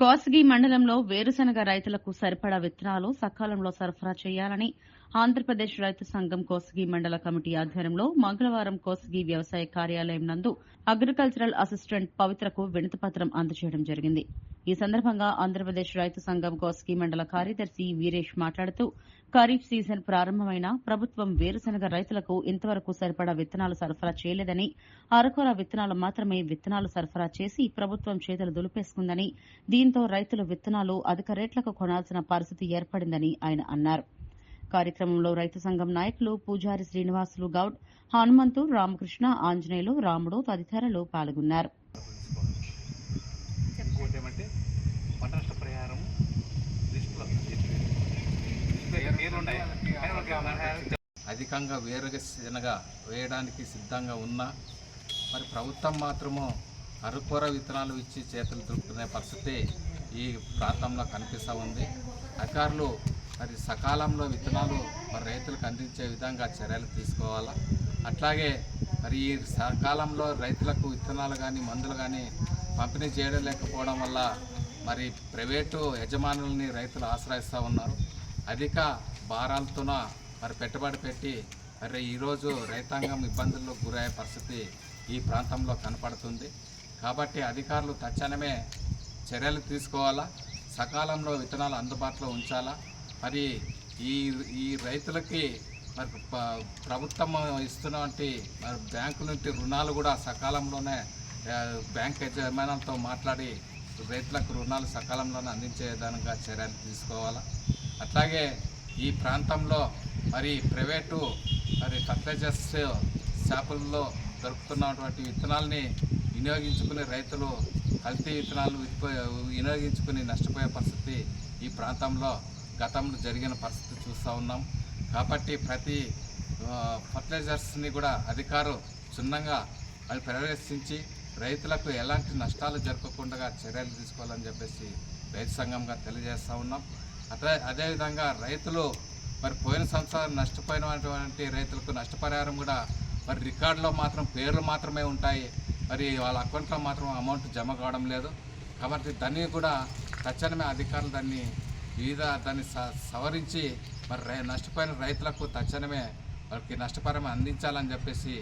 కోసగి మండలంలో వేరుశనగ రైతులకు సరిపడా విత్తనాలు సకాలంలో సరఫరా చేయాలని ఆంధ్రప్రదేశ్ రైతు సంఘం కోసగి మండల కమిటీ ఆధ్వర్యంలో మంగళవారం కోసగి వ్యవసాయ కార్యాలయం నందు అగ్రికల్చరల్ అసిస్టెంట్ పవిత్రకు వినతిపత్రం అందజేయడం జరిగింది. ఈ సందర్భంగా ఆంధ్రప్రదేశ్ రైతు సంఘం కోసగి మండల కార్యదర్శి వీరేష్ మాట్లాడుతూ ఖరీఫ్ సీజన్ ప్రారంభమైన ప్రభుత్వం వేరుశనగ రైతులకు ఇంతవరకు సరిపడా విత్తనాలు సరఫరా చేయలేదని అరకొర విత్తనాలు మాత్రమే విత్తనాలు సరఫరా చేసి ప్రభుత్వం చేతులు దులిపేసుకుందని దీంతో రైతులు విత్తనాలు అధిక రేట్లకు కొనాల్సిన పరిస్థితి ఏర్పడిందని ఆయన అన్నారు. కార్యక్రమంలో రైతు సంఘం నాయకులు పూజారి శ్రీనివాసులు గౌడ్ హనుమంతు రామకృష్ణ ఆంజనేయులు రాముడు తదితరులు పాల్గొన్నారు. అధికంగా వేరుశనగ వేయడానికి సిద్ధంగా ఉన్నా మరి ప్రభుత్వం మాత్రము అరుకొర విత్తనాలు ఇచ్చి చేతులు దులుపుకునే పరిస్థితి ఈ ప్రాంతంలో కనిపిస్తూ ఉంది. అధికారులు మరి సకాలంలో విత్తనాలు మరి రైతులకు అందించే విధంగా చర్యలు తీసుకోవాలా? అట్లాగే మరి ఈ సకాలంలో రైతులకు విత్తనాలు కానీ మందులు కానీ పంపిణీ చేయడం లేకపోవడం వల్ల మరి ప్రైవేటు యజమానుల్ని రైతులు ఆశ్రయిస్తూ ఉన్నారు. అధిక భారాలతోన మరి పెట్టుబడి పెట్టి మరి ఈరోజు రైతాంగం ఇబ్బందుల్లో గురయ్యే పరిస్థితి ఈ ప్రాంతంలో కనపడుతుంది. కాబట్టి అధికారులు తక్షణమే చర్యలు తీసుకోవాలా? సకాలంలో విత్తనాలు అందుబాటులో ఉంచాలా? మరి ఈ ఈ రైతులకి మరి ప- ప్రభుత్వం ఇస్తున్నటువంటి మరి బ్యాంకు నుండి రుణాలు కూడా సకాలంలోనే బ్యాంక్ యజమానులతో మాట్లాడి రైతులకు రుణాలు సకాలంలోనే అందించే విధానంగా చర్యలు తీసుకోవాలా? అట్లాగే ఈ ప్రాంతంలో మరి ప్రైవేటు మరి ఫర్టిలైజర్స్ షాపుల్లో దొరుకుతున్నటువంటి విత్తనాల్ని వినియోగించుకుని రైతులు కల్తీ విత్తనాలు వినియోగించుకుని నష్టపోయే పరిస్థితి ఈ ప్రాంతంలో గతంలో జరిగిన పరిస్థితి చూస్తూ ఉన్నాం. కాబట్టి ప్రతి ఫర్టిలైజర్స్ని కూడా అధికారులు క్షుణ్ణంగా అది పర్యవేక్షించి రైతులకు ఎలాంటి నష్టాలు జరగకుండా చర్యలు తీసుకోవాలని చెప్పేసి రైతు సంఘంగా తెలియజేస్తూ ఉన్నాం. అదే అదేవిధంగా రైతులు మరి పోయిన సంవత్సరం నష్టపోయినటువంటి రైతులకు నష్టపరిహారం కూడా మరి రికార్డులో మాత్రం పేర్లు మాత్రమే ఉంటాయి. మరి వాళ్ళ అకౌంట్లో మాత్రం అమౌంట్ జమ కావడం లేదు. కాబట్టి దాన్ని కూడా తక్షణమే అధికారులు దాన్ని వివిధ దాన్ని స సవరించి మరి రై నష్టపోయిన రైతులకు తక్షణమే వారికి నష్టపరమే అందించాలని చెప్పేసి